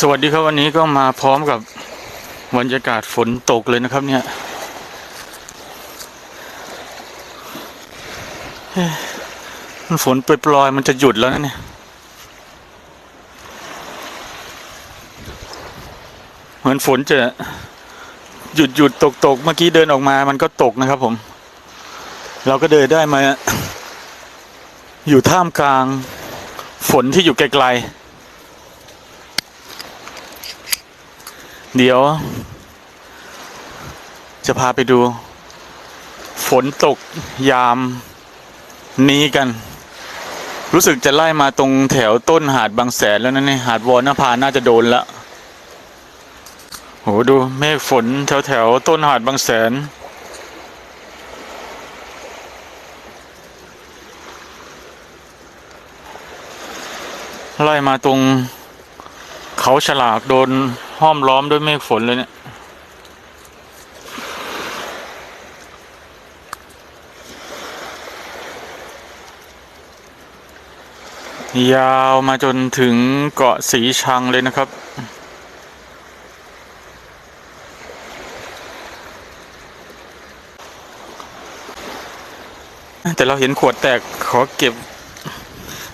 สวัสดีครับวันนี้ก็มาพร้อมกับบรรยากาศฝนตกเลยนะครับเนี่ย มันฝนปล่อยๆมันจะหยุดแล้วนะเนี่ย เหมือนฝนจะหยุดหยุดตกตกเมื่อกี้เดินออกมามันก็ตกนะครับผม เราก็เดินได้มา อยู่ท่ามกลางฝนที่อยู่ไกลๆ เดี๋ยว จะพาไปดู ฝนตกยามนี้กัน รู้สึกจะไล่มาตรงแถวต้นหาดบางแสนแล้วนะเนี่ยหาดวอนภาน่าจะโดนละโหดูเมฆฝนแถวแถวต้นหาดบางแสน ไล่มาตรงเขาฉลากโดน ห้อมล้อมด้วยเมฆฝนเลยเนี่ย ยาวมาจนถึงเกาะสีชังเลยนะครับแต่เราเห็นขวดแตกขอเก็บ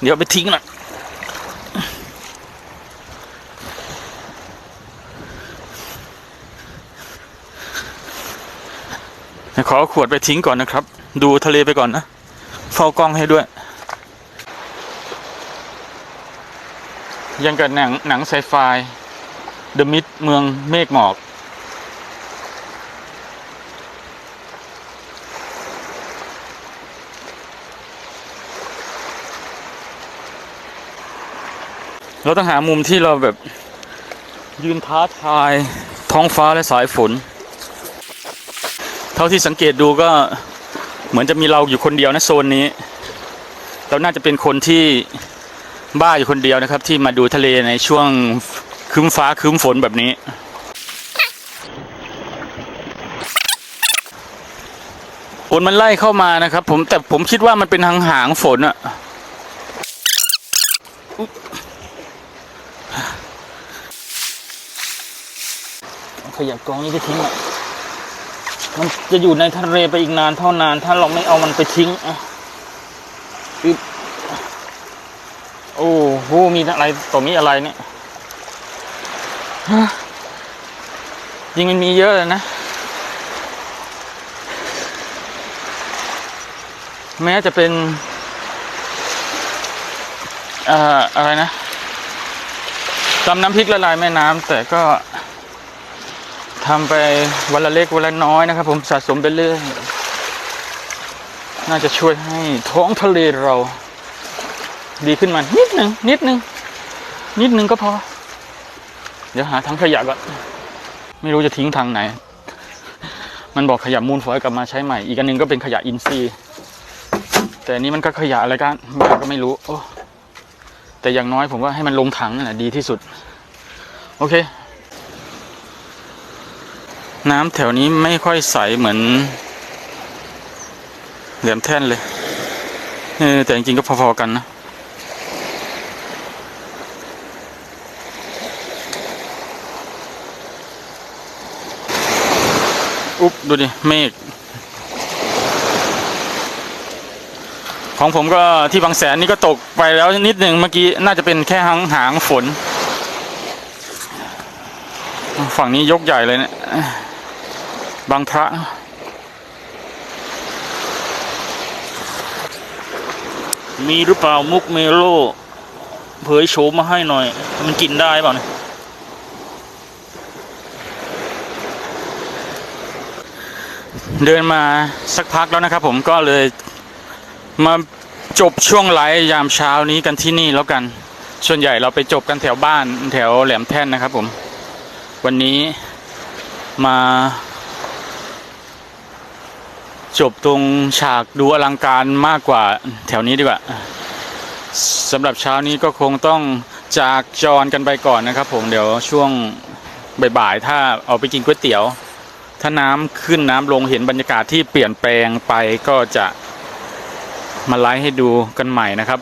เดี๋ยวไปทิ้งหน่อ ขอขวดไปทิ้งก่อนนะครับ ดูทะเลไปก่อนนะเฝ้ากล้องให้ด้วย ยังกับหนังหนังไซไฟเดอะมิดเมืองเมฆหมอก เราต้องหามุมที่เราแบบยืนท้าทายท้องฟ้าและสายฝน ท่าที่สังเกตดูก็เหมือนจะมีเราอยู่คนเดียวนะโซนนี้ เราน่าจะเป็นคนที่บ้าอยู่คนเดียวนะครับ ที่มาดูทะเลในช่วงครึ้มฟ้าครึ้มฝนแบบนี้ ฝนมันไล่เข้ามานะครับ ผมแต่ผมคิดว่ามันเป็นหางหางฝนอะอุ๊ยาขยะกองนี้ไปทิ้งอะ มันจะอยู่ในทะเลไปอีกนานเท่านาน ถ้าเราไม่เอามันไปทิ้งอะอึบโอ้โหมีอะไรต่อมีอะไรเนี่ยฮะยิงมันมีเยอะเลยนะ แม้จะเป็นอ่ออะไรนะตำน้ำพริกละลายแม่น้ำแต่ก็ ทำไปวันละเล็กวันละน้อยนะครับ ผมสะสมไปเรื่อย น่าจะช่วยให้ท้องทะเลเรา ดีขึ้นมานิดหนึ่งนิดหนึ่งนิดหนึ่งก็พอ เดี๋ยวหาถังขยะก่อน ไม่รู้จะทิ้งทางไหน มันบอกขยะมูลฝอยกลับมาใช้ใหม่ อีกอันนึงก็เป็นขยะอินทรีย์แต่นี้มันก็ขยะอะไรกันบ้าก็ไม่รู้โอ้แต่อย่างน้อยผมว่าให้มันลงถังน่ะดีที่สุด โอเค น้ำแถวนี้ไม่ค่อยใสเหมือน เหลี่ยมแท่นเลยเออแต่จริงๆก็พอๆกันนะ อุ๊บ ดูดิ เมฆของผมก็ที่บางแสนนี่ก็ตกไปแล้วนิดหนึ่งเมื่อกี้ น่าจะเป็นแค่หางหางฝน ฝั่งนี้ยกใหญ่เลยเนี่ย บางพระมีหรือเปล่ามุกเมโล เผยโฉมมาให้หน่อย มันกินได้เปล่าเนี่ยเดินมาสักพักแล้วนะครับผมก็เลยมาจบช่วงไลฟ์ยามเช้านี้กันที่นี่แล้วกัน ส่วนใหญ่เราไปจบกันแถวบ้านแถวแหลมแท่นนะครับผม วันนี้มา จบตรงฉากดูอลังการมากกว่าแถวนี้ดีกว่าสำหรับเช้านี้ก็คงต้องจากจรกันไปก่อนนะครับ ผมเดี๋ยวช่วงบ่ายๆถ้าเอาไปกินก๋วยเตี๋ยว ถ้าน้ำขึ้นน้ำลงเห็นบรรยากาศที่เปลี่ยนแปลงไปก็จะมาไลฟ์ให้ดูกันใหม่นะครับ